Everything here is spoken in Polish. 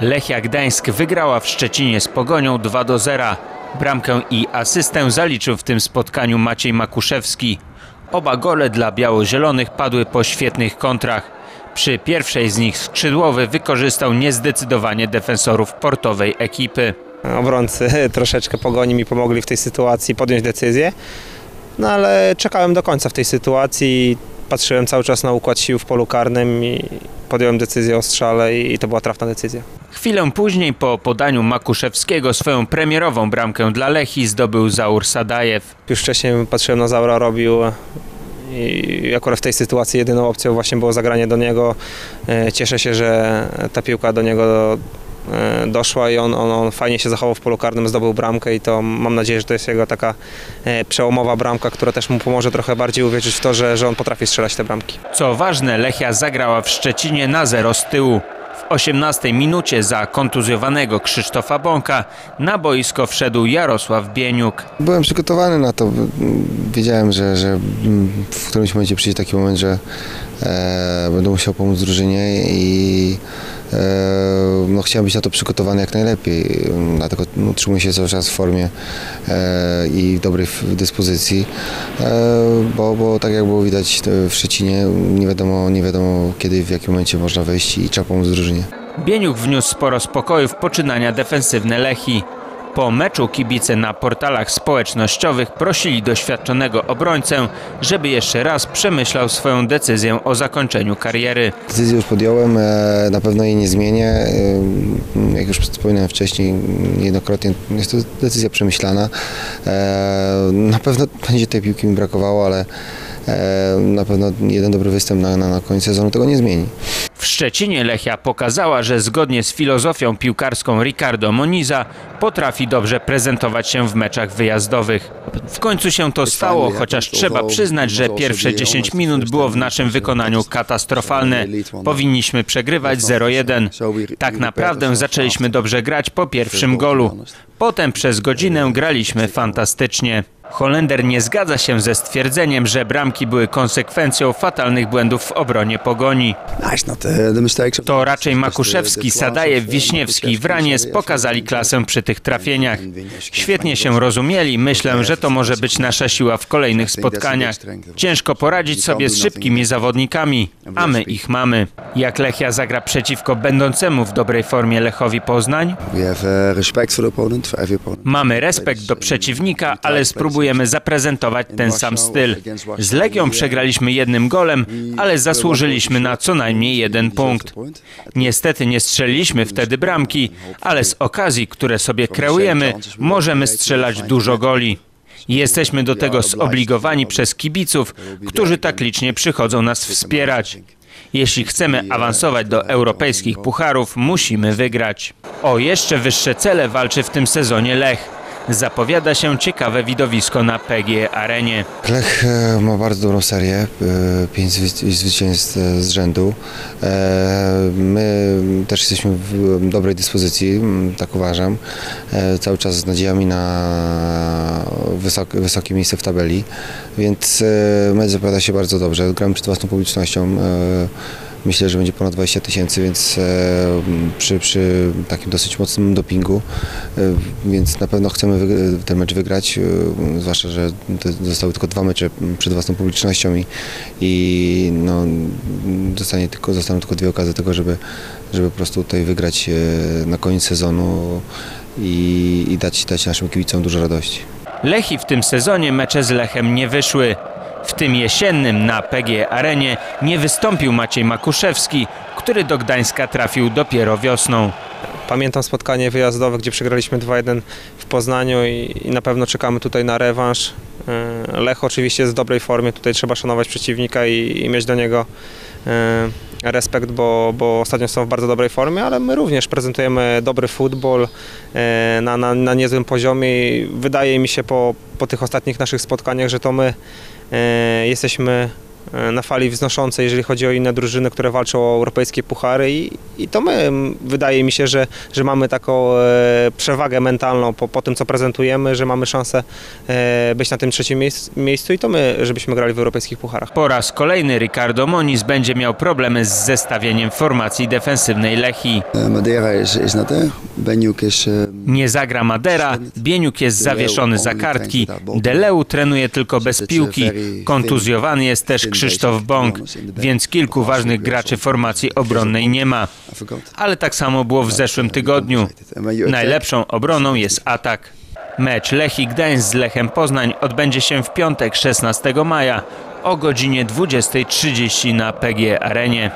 Lechia Gdańsk wygrała w Szczecinie z Pogonią 2 do 0. Bramkę i asystę zaliczył w tym spotkaniu Maciej Makuszewski. Oba gole dla biało-zielonych padły po świetnych kontrach. Przy pierwszej z nich skrzydłowy wykorzystał niezdecydowanie defensorów portowej ekipy. Obrońcy troszeczkę pogoni mi pomogli w tej sytuacji podjąć decyzję. No ale czekałem do końca w tej sytuacji. Patrzyłem cały czas na układ sił w polu karnym i podjąłem decyzję o strzale i to była trafna decyzja. Chwilę później po podaniu Makuszewskiego swoją premierową bramkę dla Lechi zdobył Zaur Sadajew. Już wcześniej patrzyłem na Zaura, robił i akurat w tej sytuacji jedyną opcją właśnie było zagranie do niego. E, Cieszę się, że ta piłka do niego e, doszła i on, on, on fajnie się zachował w polu karnym, zdobył bramkę i to mam nadzieję, że to jest jego taka e, przełomowa bramka, która też mu pomoże trochę bardziej uwierzyć w to, że, że on potrafi strzelać te bramki. Co ważne, Lechia zagrała w Szczecinie na zero z tyłu. W 18 minucie za kontuzjowanego Krzysztofa Bąka na boisko wszedł Jarosław Bieniuk. Byłem przygotowany na to. Wiedziałem, że, że w którymś momencie przyjdzie taki moment, że e, będę musiał pomóc drużynie i e, no, chciałem być na to przygotowany jak najlepiej. Dlatego no, utrzymuję się cały czas w formie e, i w dobrej dyspozycji, e, bo, bo tak jak było widać e, w Szczecinie, nie wiadomo, nie wiadomo kiedy, w jakim momencie można wejść i trzeba pomóc drużynie. Bieniuk wniósł sporo spokoju w poczynania defensywne Lechi. Po meczu kibice na portalach społecznościowych prosili doświadczonego obrońcę, żeby jeszcze raz przemyślał swoją decyzję o zakończeniu kariery. Decyzję już podjąłem, e, na pewno jej nie zmienię. E, Jak już wspominałem wcześniej, niejednokrotnie jest to decyzja przemyślana. E, Na pewno będzie tej piłki mi brakowało, ale na pewno jeden dobry występ na, na, na koniec sezonu tego nie zmieni. W Szczecinie Lechia pokazała, że zgodnie z filozofią piłkarską Ricardo Moniza potrafi dobrze prezentować się w meczach wyjazdowych. W końcu się to stało, chociaż trzeba przyznać, że pierwsze 10 minut było w naszym wykonaniu katastrofalne. Powinniśmy przegrywać 0-1. Tak naprawdę zaczęliśmy dobrze grać po pierwszym golu. Potem przez godzinę graliśmy fantastycznie. Holender nie zgadza się ze stwierdzeniem, że bramki były konsekwencją fatalnych błędów w obronie pogoni. To raczej Makuszewski, Sadajew, Wiśniewski i Wraniec pokazali klasę przy tych trafieniach. Świetnie się rozumieli, myślę, że to może być nasza siła w kolejnych spotkaniach. Ciężko poradzić sobie z szybkimi zawodnikami, a my ich mamy. Jak Lechia zagra przeciwko będącemu w dobrej formie Lechowi Poznań? Mamy respekt do przeciwnika, ale spróbujemy zaprezentować ten sam styl. Z Legią przegraliśmy jednym golem, ale zasłużyliśmy na co najmniej jeden punkt. Niestety nie strzeliliśmy wtedy bramki, ale z okazji, które sobie kreujemy, możemy strzelać dużo goli. Jesteśmy do tego zobligowani przez kibiców, którzy tak licznie przychodzą nas wspierać. Jeśli chcemy awansować do europejskich pucharów, musimy wygrać. O jeszcze wyższe cele walczy w tym sezonie Lech. Zapowiada się ciekawe widowisko na PG Arenie. Lech e, ma bardzo dobrą serię, e, pięć zwy- zwycięstw e, z rzędu. My też jesteśmy w dobrej dyspozycji, tak uważam. Cały czas z nadziejami na wysokie, wysokie miejsce w tabeli, więc mecz zapowiada się bardzo dobrze. Gramy przed własną publicznością. Myślę, że będzie ponad 20 tysięcy, więc e, przy, przy takim dosyć mocnym dopingu, e, więc na pewno chcemy ten mecz wygrać, e, zwłaszcza, że zostały tylko dwa mecze przed własną publicznością i, i no, zostanie tylko, zostaną tylko dwie okazje tego, żeby, żeby po prostu tutaj wygrać na koniec sezonu i, i dać, dać naszym kibicom dużo radości. Lechi w tym sezonie mecze z Lechem nie wyszły. W tym jesiennym na PG Arenie nie wystąpił Maciej Makuszewski, który do Gdańska trafił dopiero wiosną. Pamiętam spotkanie wyjazdowe, gdzie przegraliśmy 2-1 w Poznaniu i, i na pewno czekamy tutaj na rewanż. E, Lech oczywiście jest w dobrej formie, tutaj trzeba szanować przeciwnika i, i mieć do niego e, respekt, bo, bo ostatnio są w bardzo dobrej formie, ale my również prezentujemy dobry futbol e, na, na, na niezłym poziomie i wydaje mi się po, po tych ostatnich naszych spotkaniach, że to my jesteśmy na fali wznoszącej, jeżeli chodzi o inne drużyny, które walczą o europejskie puchary i, i to my, wydaje mi się, że, że mamy taką e, przewagę mentalną po, po tym, co prezentujemy, że mamy szansę e, być na tym trzecim miejsc, miejscu i to my, żebyśmy grali w europejskich pucharach. Po raz kolejny Ricardo Moniz będzie miał problemy z zestawieniem formacji defensywnej Lechii. Uh, Madeira is, is not there. Benjuk is. Nie zagra Madera, Bieniuk jest zawieszony za kartki, Deleu trenuje tylko bez piłki, kontuzjowany jest też Krzysztof Bąk, więc kilku ważnych graczy formacji obronnej nie ma. Ale tak samo było w zeszłym tygodniu. Najlepszą obroną jest atak. Mecz Lechii Gdańsk z Lechem Poznań odbędzie się w piątek 16 maja o godzinie 20.30 na PG Arenie.